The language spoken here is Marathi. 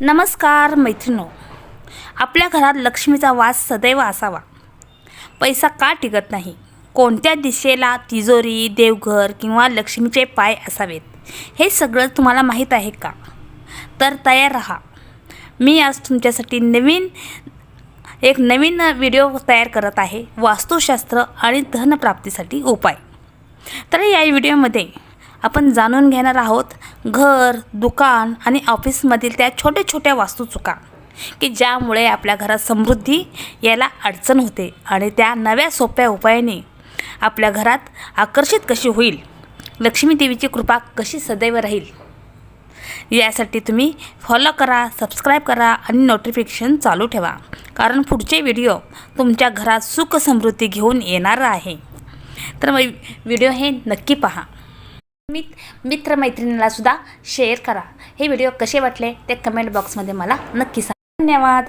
नमस्कार मैत्रिणो आपल्या घरात लक्ष्मीचा वास सदैव असावा. पैसा का टिकत नाही? कोणत्या दिशेला तिजोरी देवघर किंवा लक्ष्मीचे पाय असावेत? हे सगळं तुम्हाला माहीत आहे का? तर तयार राहा. मी आज तुमच्यासाठी नवीन एक नवीन व्हिडिओ तयार करत आहे. वास्तुशास्त्र आणि धनप्राप्तीसाठी उपाय. तर या व्हिडिओमध्ये आपण जाणून घेणार आहोत घर दुकान आणि ऑफिसमधील त्या छोट्या छोट्या वास्तुचुका की ज्यामुळे आपल्या घरात समृद्धी यायला अडचण होते आणि त्या नव्या सोप्या उपायाने आपल्या घरात आकर्षित कशी होईल लक्ष्मी देवीची कृपा कशी सदैव राहील यासाठी तुम्ही फॉलो करा सबस्क्राईब करा आणि नोटिफिकेशन चालू ठेवा. कारण पुढचे व्हिडिओ तुमच्या घरात सुख समृद्धी घेऊन येणार आहे. तर मग व्हिडिओ हे नक्की पहा. मित मित्रमैत्रिणीला सुद्धा शेअर करा. हे व्हिडिओ कसे वाटले ते कमेंट बॉक्समध्ये मला नक्की सांगा. धन्यवाद.